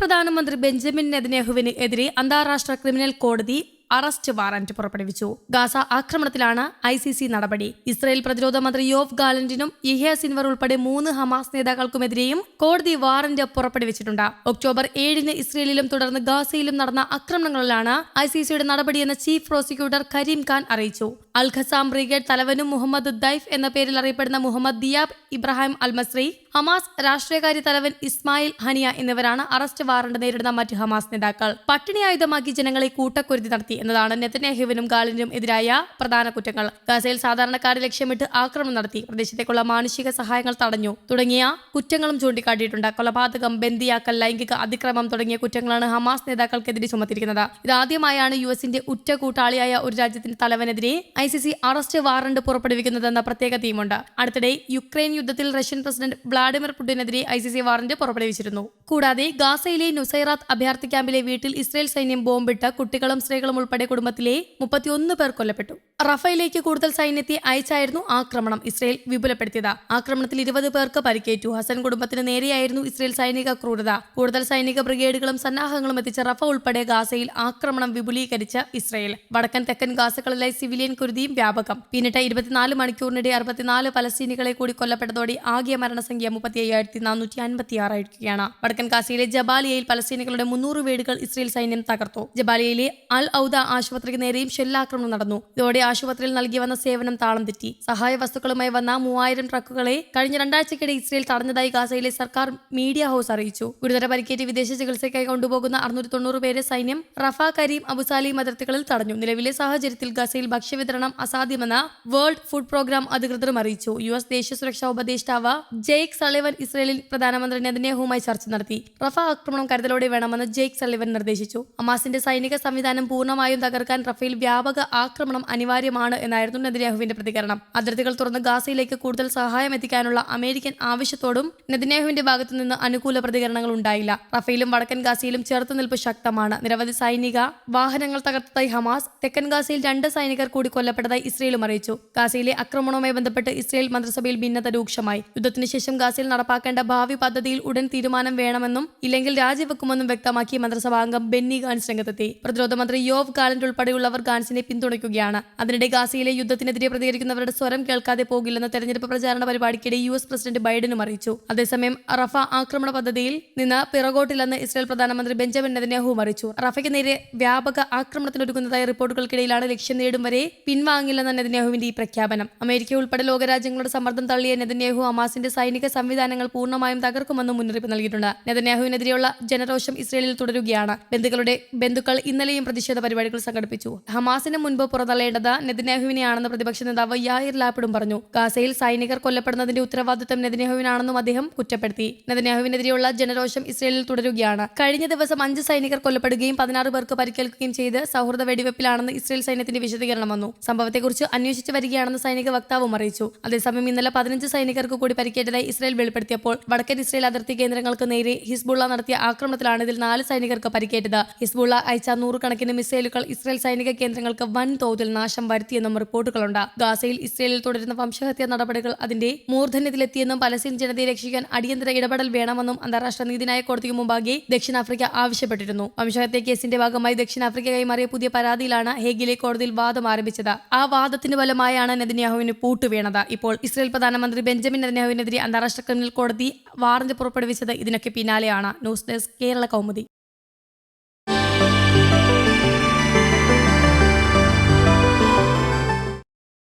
പ്രധാനമന്ത്രി ബെഞ്ചമിൻ നെതന്യാഹുവിന് എതിരെ അന്താരാഷ്ട്ര ക്രിമിനൽ കോടതി അറസ്റ്റ് വാറന്റ് പുറപ്പെടുവിച്ചു. ഗാസ ആക്രമണത്തിലാണ് ഐ സി സി നടപടി. ഇസ്രായേൽ പ്രതിരോധ മന്ത്രി യോഫ് ഗാലന്റിനും യഹ്യ സിൻവർ ഉൾപ്പെടെ മൂന്ന് ഹമാസ് നേതാക്കൾക്കുമെതിരെയും കോടതി വാറന്റ് പുറപ്പെടുവിച്ചിട്ടുണ്ട്. ഒക്ടോബർ ഏഴിന് ഇസ്രയേലിലും തുടർന്ന് ഗാസയിലും നടന്ന ആക്രമണങ്ങളിലാണ് ഐ സി സിയുടെ നടപടിയെന്ന് ചീഫ് പ്രോസിക്യൂട്ടർ കരീം ഖാൻ അറിയിച്ചു. അൽ ഖസാം ബ്രിഗേഡ് തലവനും മുഹമ്മദ് ദൈഫ് എന്ന പേരിൽ അറിയപ്പെടുന്ന Mohammed Diab Ibrahim Al Masri Hamas രാഷ്ട്രീയകാര്യ തലവൻ ഇസ്മായിൽ ഹനിയ എന്നിവരാണ് അറസ്റ്റ് വാറണ്ട് നേരിടുന്ന മറ്റ് ഹമാസ് നേതാക്കൾ. പട്ടിണി ആയുധമാക്കി ജനങ്ങളെ കൂട്ടക്കുരുതി നടത്തി എന്നതാണ് നെതന്യാഹുവിനും ഗാലിനും എതിരായ പ്രധാന കുറ്റങ്ങൾ. ഗസയിൽ സാധാരണക്കാരെ ലക്ഷ്യമിട്ട് ആക്രമണം നടത്തി പ്രദേശത്തേക്കുള്ള മാനുഷിക സഹായങ്ങൾ തടഞ്ഞു. തുടങ്ങിയ കുറ്റങ്ങളും ചൂണ്ടിക്കാട്ടിയിട്ടുണ്ട്. കൊലപാതകം ബന്ദിയാക്കൽ ലൈംഗിക അതിക്രമം തുടങ്ങിയ കുറ്റങ്ങളാണ് ഹമാസ് നേതാക്കൾക്കെതിരെ ചുമത്തിയിരിക്കുന്നത്. ഇതാദ്യമായാണ് യു എസിന്റെ ഉറ്റ കൂട്ടാളിയായ ഒരു രാജ്യത്തിന്റെ തലവനെതിരെ I C C arrest warrant പുറപ്പെടുവിക്കുന്നതെന്ന പ്രത്യേക തീമുണ്ട്. അടുത്തിടെ യുക്രൈൻ യുദ്ധത്തിൽ റഷ്യൻ പ്രസിഡന്റ് വ്ളാഡിമിർ പുടിനെതിരെ ഐ സി സി വാറന്റ് പുറപ്പെടുവിച്ചിരുന്നു. കൂടാതെ ഗാസയിലെ നുസൈറാത്ത് അഭയാർത്ഥി ക്യാമ്പിലെ വീട്ടിൽ ഇസ്രയേൽ സൈന്യം ബോംബിട്ട് കുട്ടികളും സ്ത്രീകളും ഉൾപ്പെടെ കുടുംബത്തിലെ മുപ്പത്തിയൊന്ന് പേർ കൊല്ലപ്പെട്ടു. റഫയിലേക്ക് കൂടുതൽ സൈന്യത്തെ അയച്ചായിരുന്നു ആക്രമണം ഇസ്രയേൽ വിപുലപ്പെടുത്തിയത്. ആക്രമണത്തിൽ ഇരുപത് പേർക്ക് പരിക്കേറ്റു. ഹസൻ കുടുംബത്തിന് നേരെയായിരുന്നു ഇസ്രയേൽ സൈനിക ക്രൂരത. കൂടുതൽ സൈനിക ബ്രിഗേഡുകളും സന്നാഹങ്ങളും എത്തിച്ച റഫ ഉൾപ്പെടെ ഗാസയിൽ ആക്രമണം വിപുലീകരിച്ച ഇസ്രയേൽ. വടക്കൻ തെക്കൻ ഗാസകളിലായി സിവിലിയൻ കുരുതിയും വ്യാപകം. പിന്നിട്ട ഇരുപത്തിനാല് മണിക്കൂറിനിടെ അറുപത്തിനാല് പലസ്തീനികളെ കൂടി കൊല്ലപ്പെട്ടതോടെ ആകെ മരണസംഖ്യ മുപ്പത്തി അയ്യായിരത്തി നാനൂറ്റി അൻപത്തി ആറായിരിക്കുകയാണ് വടക്കൻ ഗാസയിലെ ജബാലിയയിൽ പലസ്തീനികളുടെ മുന്നൂറ് വീടുകൾ ഇസ്രയേൽ സൈന്യം തകർത്തു. ജബാലിയയിലെ അൽ ഔദ ആശുപത്രിക്ക് നേരെയും ഷെല്ലാക്രമണം നടന്നു. ഇതോടെ ആശുപത്രിയിൽ നൽകി വന്ന സേവനം താളം തെറ്റി. സഹായ വസ്തുക്കളുമായി വന്ന മൂവായിരം ട്രക്കുകളെ കഴിഞ്ഞ രണ്ടാഴ്ചക്കിടെ ഇസ്രയേൽ തടഞ്ഞതായി ഗാസയിലെ സർക്കാർ മീഡിയ ഹൌസ് അറിയിച്ചു. ഗുരുതര പരിക്കേറ്റ് വിദേശ ചികിത്സയ്ക്കായി കൊണ്ടുപോകുന്ന അറുന്നൂറ്റി തൊണ്ണൂറ് പേരെ സൈന്യം റഫ കരീം അബുസാലി അതിർത്തികളിൽ തടഞ്ഞു. നിലവിലെ സാഹചര്യത്തിൽ ഗസയിൽ ഭക്ഷ്യവിതരണം അസാധ്യമെന്ന് വേൾഡ് ഫുഡ് പ്രോഗ്രാം അധികൃതരും അറിയിച്ചു. യു എസ് ദേശീയ സുരക്ഷാ ഉപദേഷ്ടാവ് ജെയ്ക് സളിവൻ ഇസ്രയേലിൽ പ്രധാനമന്ത്രി നെതന്യാഹുമായി ചർച്ച നടത്തി. റഫ ആക്രമണം കരുതലോടെ വേണമെന്ന് ജെയ്ക് സളിവൻ നിർദ്ദേശിച്ചു. അമാസിന്റെ സൈനിക സംവിധാനം പൂർണമായും തകർക്കാൻ റഫേൽ വ്യാപക ആക്രമണം അനിവാര്യമാണ് എന്നായിരുന്നു നെതന്യാഹുവിന്റെ പ്രതികരണം. അതിർത്തികൾ തുറന്ന് ഗാസയിലേക്ക് കൂടുതൽ സഹായം എത്തിക്കാനുള്ള അമേരിക്കൻ ആവശ്യത്തോടും നെതന്യാഹുവിന്റെ ഭാഗത്തു നിന്ന് അനുകൂല പ്രതികരണങ്ങൾ ഉണ്ടായില്ല. റഫേലും വടക്കൻ ഗാസയിലും ചെറുത്തുനിൽപ്പ് ശക്തമാണ്. നിരവധി സൈനിക വാഹനങ്ങൾ തകർത്തതായി ഹമാസ് തെക്കൻ ഗാസയിൽ രണ്ട് സൈനികർ കൂടി കൊല്ലപ്പെട്ടതായി ഇസ്രയേലും അറിയിച്ചു. ഗാസയിലെ ആക്രമണവുമായി ബന്ധപ്പെട്ട് ഇസ്രയേൽ മന്ത്രിസഭയിൽ ഭിന്നത രൂക്ഷമായി. യുദ്ധത്തിന് ശേഷം ഗാസയിൽ നടപ്പാക്കേണ്ട ഭാവി പദ്ധതിയിൽ ഉടൻ തീരുമാനം വേണമെന്നും ഇല്ലെങ്കിൽ രാജിവെക്കുമെന്നും വ്യക്തമാക്കി മന്ത്രിസഭാംഗം ബെന്നി ഗാൻസ് രംഗത്തെത്തി. പ്രതിരോധ മന്ത്രി യോവ് ഗാലന്റ് ഉൾപ്പെടെയുള്ളവർ ഗാൻസിനെ പിന്തുണയ്ക്കുകയാണ്. അതിനിടെ ഗാസയിലെ യുദ്ധത്തിനെതിരെ പ്രതികരിക്കുന്നവരുടെ സ്വരം കേൾക്കാതെ പോകില്ലെന്ന് തെരഞ്ഞെടുപ്പ് പ്രചാരണ പരിപാടിക്കിടെ യു എസ് പ്രസിഡന്റ് ബൈഡനും അറിയിച്ചു. അതേസമയം റഫ ആക്രമണ പദ്ധതിയിൽ നിന്ന് പിറകോട്ടില്ലെന്ന് ഇസ്രായേൽ പ്രധാനമന്ത്രി ബെഞ്ചമിൻ നെതന്യാഹുവും അറിയിച്ചു. റഫയ്ക്ക് നേരെ വ്യാപക ആക്രമണത്തിനൊരുങ്ങുന്നതായ റിപ്പോർട്ടുകൾക്കിടയിലാണ് ലക്ഷ്യം നേടും വരെ പിൻവാങ്ങില്ലെന്ന നെതന്യാഹുവിന്റെ ഈ പ്രഖ്യാപനം. അമേരിക്ക ഉൾപ്പെടെ ലോകരാജ്യങ്ങളുടെ സമ്മർദ്ദം തള്ളിയ നെതന്യാഹു അമാസിന്റെ സൈനിക സംവിധാനങ്ങൾ പൂർണമായും തകർക്കുമെന്നും മുന്നറിയിപ്പ് നൽകിയിട്ടുണ്ട്. നെതന്യാഹുവിനെതിരെയുള്ള ജനരോഷം ഇസ്രയേലിൽ തുടരുകയാണ്. ബന്ധുക്കളുടെ ബന്ധുക്കൾ ഇന്നലെയും പ്രതിഷേധ പരിപാടികൾ സംഘടിപ്പിച്ചു. ഹമാസിന് മുൻപ് പുറന്തള്ളേണ്ടത് നെതന്യാഹുവിനെയാണെന്ന് പ്രതിപക്ഷ നേതാവ് യാഹിർ ലാപ്പിഡും പറഞ്ഞു. ഗാസയിൽ സൈനികർ കൊല്ലപ്പെടുന്നതിന്റെ ഉത്തരവാദിത്തം നെതന്യാഹുവിനാണെന്നും അദ്ദേഹം കുറ്റപ്പെടുത്തി. നെതന്യാഹുവിനെതിരെയുള്ള ജനരോഷം ഇസ്രയേലിൽ തുടരുകയാണ്. കഴിഞ്ഞ ദിവസം അഞ്ച് സൈനികർ കൊല്ലപ്പെടുകയും പതിനാറ് പേർക്ക് പരിക്കേൽക്കുകയും ചെയ്ത് സൗഹൃദ വെടിവെപ്പിലാണെന്ന് ഇസ്രയേൽ സൈന്യത്തിന്റെ വിശദീകരണം വന്നു. സംഭവത്തെക്കുറിച്ച് അന്വേഷിച്ചു വരികയാണെന്ന് സൈനിക വക്താവും അറിയിച്ചു. അതേസമയം ഇന്നലെ പതിനഞ്ച് സൈനികർക്ക് കൂടി പരിക്കേറ്റതായി ഇസ്രയേൽ വെളിപ്പെടുത്തിയപ്പോൾ വടക്കൻ ഇസ്രയേൽ അതിർത്തി കേന്ദ്രങ്ങൾക്ക് നേരെ ഹിസ്ബുള്ള നടത്തിയ ആക്രമണത്തിലാണ് ഇതിൽ നാല് സൈനികർക്ക് പരിക്കേറ്റത്. ഹിസ്ബുള്ള അയച്ച നൂറുകണക്കിന് മിസൈലുകൾ ഇസ്രയേൽ സൈനിക കേന്ദ്രങ്ങൾക്ക് വൻതോതിൽ നാശം വരുത്തിയെന്നും റിപ്പോർട്ടുകളുണ്ട്. ഗാസയിൽ ഇസ്രയേലിൽ തുടരുന്ന വംശഹത്യാ നടപടികൾ അതിന്റെ മൂർധന്യത്തിലെത്തിയെന്നും പലസ്തീൻ ജനതയെ രക്ഷിക്കാൻ അടിയന്തര ഇടപെടൽ വേണമെന്നും അന്താരാഷ്ട്ര നീതിന്യായ കോടതിക്ക് മുമ്പാകെ ദക്ഷിണാഫ്രിക്ക ആവശ്യപ്പെട്ടിരുന്നു. വംശഹത്യ കേസിന്റെ ഭാഗമായി ദക്ഷിണാഫ്രിക്ക കൈമാറിയ പുതിയ പരാതിയിലാണ് ഹേഗിലെ കോടതിയിൽ വാദം ആരംഭിച്ചത്. ആ വാദത്തിന് ഫലമായാണ് നെതിന്യാഹുവിന് പൂട്ടുവീണത്. ഇപ്പോൾ ഇസ്രയേൽ പ്രധാനമന്ത്രി ബെഞ്ചമിൻ നെതിന്യാഹുവിനെതിരെ അന്താരാഷ്ട്ര ക്രിമിനൽ കോടതി വാറന്റ് പുറപ്പെടുവിച്ചത് ഇതിനൊക്കെ പിന്നാലെയാണ്. News desk Kerala Kaumudi.